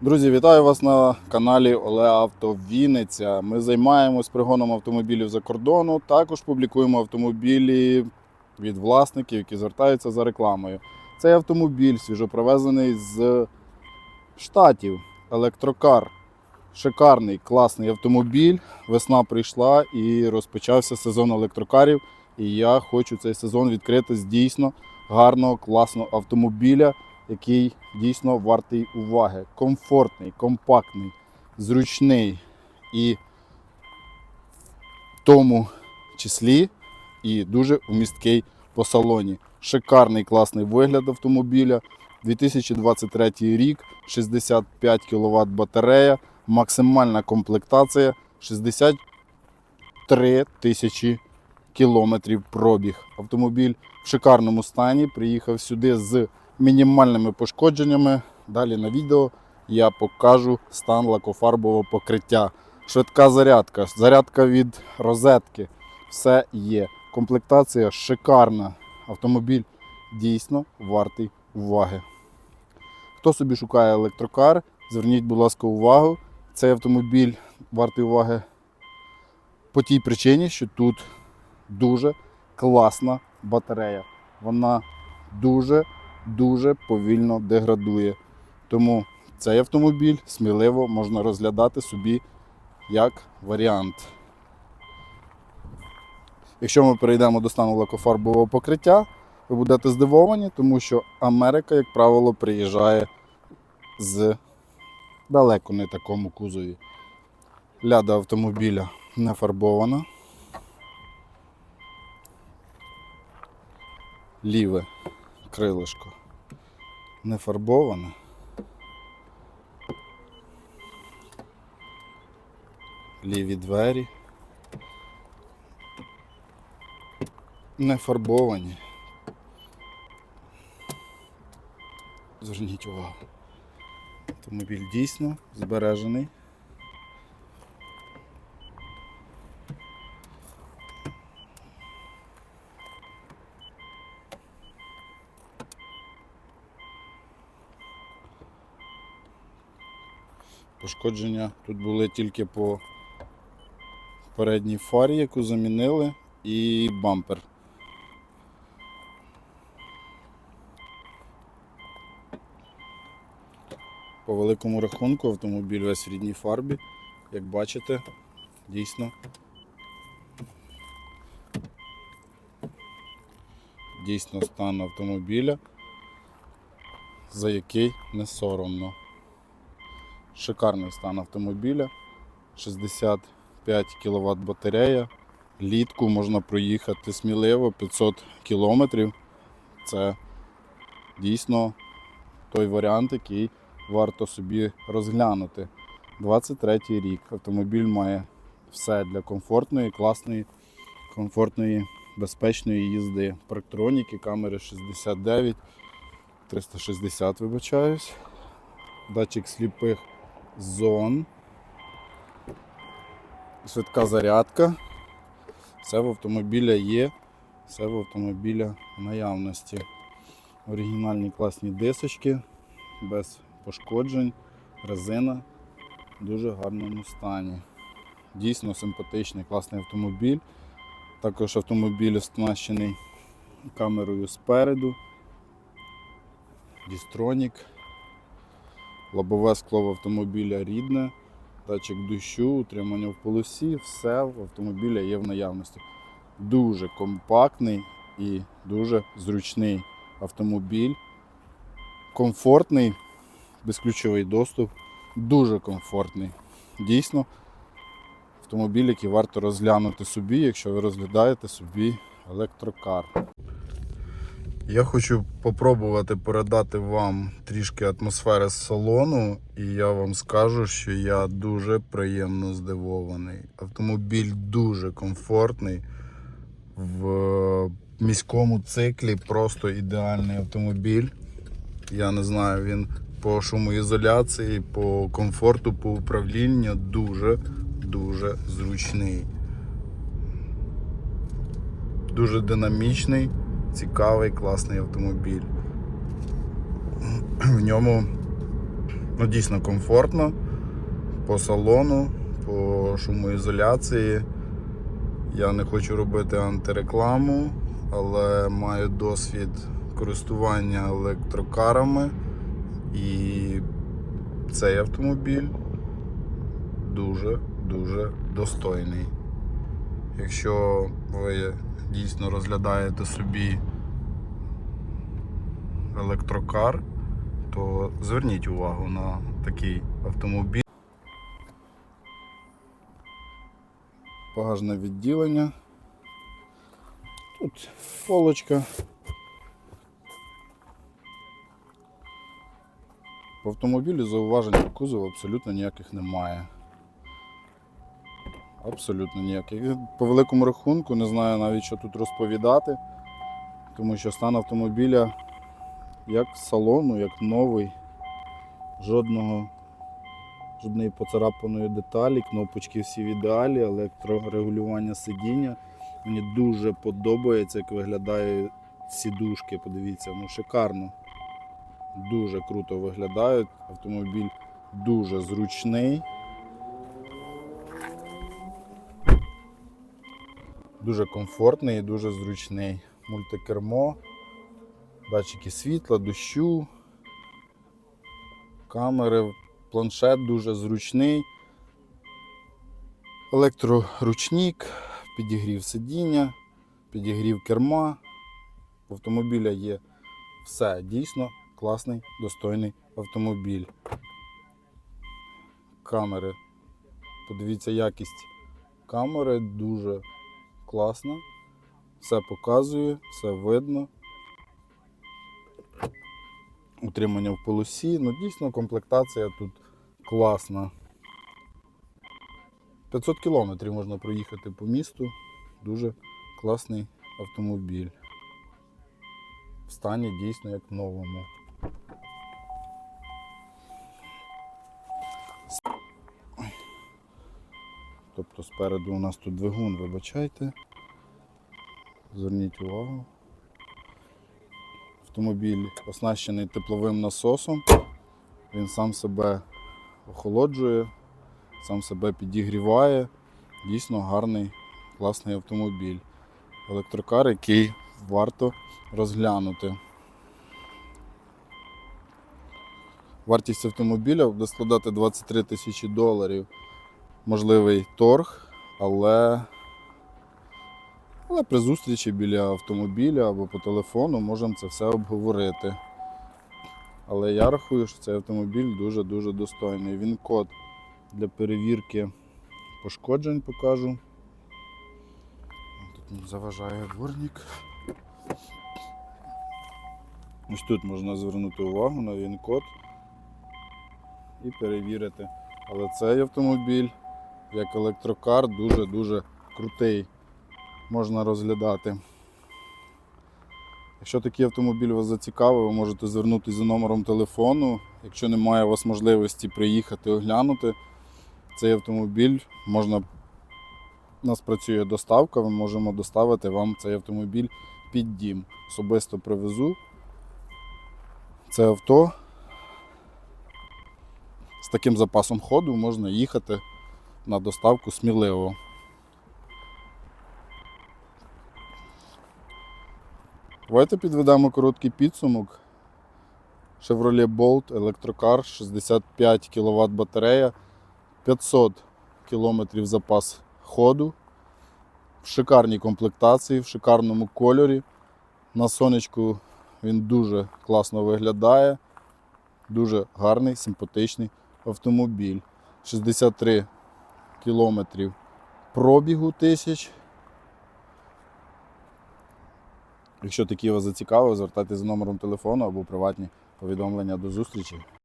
Друзі, вітаю вас на каналі Оле Авто Вінниця. Ми займаємось пригоном автомобілів за кордону. Також публікуємо автомобілі від власників, які звертаються за рекламою. Цей автомобіль свіжопривезений з штатів. Електрокар. Шикарний, класний автомобіль. Весна прийшла і розпочався сезон електрокарів. І я хочу цей сезон відкрити з дійсно гарного, класного автомобіля який дійсно вартий уваги. Комфортний, компактний, зручний і в тому числі і дуже вмісткий по салоні. Шикарний класний вигляд автомобіля. 2023 рік, 65 кВт батарея, максимальна комплектація 63 тисячі кілометрів пробіг. Автомобіль в шикарному стані. Приїхав сюди з мінімальними пошкодженнями. Далі на відео я покажу стан лакофарбового покриття. Швидка зарядка, зарядка від розетки. Все є. Комплектація шикарна. Автомобіль дійсно вартий уваги. Хто собі шукає електрокар, зверніть, будь ласка, увагу. Цей автомобіль вартий уваги по тій причині, що тут дуже класна батарея. Вона дуже дуже повільно деградує. Тому цей автомобіль сміливо можна розглядати собі як варіант. Якщо ми перейдемо до стану лакофарбового покриття, ви будете здивовані, тому що Америка, як правило, приїжджає з далеко не такому кузові. Ляда автомобіля не фарбована. Ліве крилишко не фарбоване. Ліві двері. Не фарбовані. Зверніть увагу. Автомобіль дійсно збережений. Пошкодження тут були тільки по передній фарі, яку замінили, і бампер. По великому рахунку автомобіль весь в рідній фарбі. Як бачите, дійсно дійсно стан автомобіля, за який не соромно. Шикарний стан автомобіля. 65 кВт батарея. Літку можна проїхати сміливо 500 км. Це дійсно той варіант, який варто собі розглянути. 23 рік. Автомобіль має все для комфортної, класної, комфортної, безпечної їзди. Парктроніки, камери 69, 360, вибачаюсь. Датчик сліпих зон. Швидка зарядка. Все в автомобіля є, все в автомобіля в наявності. Оригінальні класні дисочки, без пошкоджень, резина в дуже гарному стані. Дійсно симпатичний, класний автомобіль. Також автомобіль оснащений камерою спереду, дістронік. Лобове скло в автомобіля рідне, датчик дощу, утримання в полосі, все в автомобіля є в наявності. Дуже компактний і дуже зручний автомобіль. Комфортний, безключовий доступ, дуже комфортний. Дійсно, автомобіль, який варто розглянути собі, якщо ви розглядаєте собі електрокар. Я хочу попробувати передати вам трішки атмосфери з салону, і я вам скажу, що я дуже приємно здивований. Автомобіль дуже комфортний. В міському циклі просто ідеальний автомобіль. Я не знаю, він по шумоізоляції, по комфорту, по управлінню дуже дуже зручний. Дуже динамічний цікавий, класний автомобіль. В ньому Ну, дійсно комфортно по салону, по шумоізоляції. Я не хочу робити антирекламу, але маю досвід користування електрокарами. І цей автомобіль дуже-дуже достойний. Якщо ви дійсно розглядаєте собі електрокар, то зверніть увагу на такий автомобіль. Багажне відділення. Тут полочка. В автомобілі зауважень по кузову абсолютно ніяких немає. Абсолютно ніяких. По великому рахунку не знаю навіть, що тут розповідати, тому що стан автомобіля як салону, як новий. Жодного, жодної поцарапаної деталі, кнопочки всі в ідеалі, електрорегулювання сидіння. Мені дуже подобається, як виглядають сідушки. Подивіться, ну шикарно. Дуже круто виглядають. Автомобіль дуже зручний. Дуже комфортний і дуже зручний. Мультикермо, датчики світла, дощу, камери, планшет дуже зручний. Електроручник, підігрів сидіння, підігрів керма. В автомобіля є все дійсно класний, достойний автомобіль. Камери. Подивіться, якість камери дуже класна. Все показує, все видно. Утримання в полосі. Ну, дійсно, комплектація тут класна. 500 кілометрів можна проїхати по місту. Дуже класний автомобіль. В стані дійсно як новому. Спереду у нас тут двигун, вибачайте. Зверніть увагу. Автомобіль оснащений тепловим насосом. Він сам себе охолоджує, сам себе підігріває. Дійсно гарний, класний автомобіль. Електрокар, який варто розглянути. Вартість автомобіля буде складати 23 тисячі доларів. Можливий торг, але, але при зустрічі біля автомобіля або по телефону можемо це все обговорити. Але я рахую, що цей автомобіль дуже-дуже достойний. Він код для перевірки пошкоджень покажу. Тут заважає дворник. Ось тут можна звернути увагу на він-код і перевірити. Але цей автомобіль, як електрокар, дуже-дуже крутий. Можна розглядати. Якщо такий автомобіль вас зацікавив, ви можете звернутися за номером телефону. Якщо немає у вас можливості приїхати оглянути цей автомобіль, можна у нас працює доставка, ми можемо доставити вам цей автомобіль під дім. Особисто привезу це авто. З таким запасом ходу можна їхати на доставку сміливо. Давайте підведемо короткий підсумок. Chevrolet Bolt електрокар 65 кВт батарея, 500 км запас ходу, в шикарній комплектації, в шикарному кольорі. На сонечку він дуже класно виглядає. Дуже гарний, симпатичний автомобіль. 63 кілометрів пробігу тисяч. Якщо такі вас зацікавили, звертайтеся за номером телефону або приватні повідомлення до зустрічі.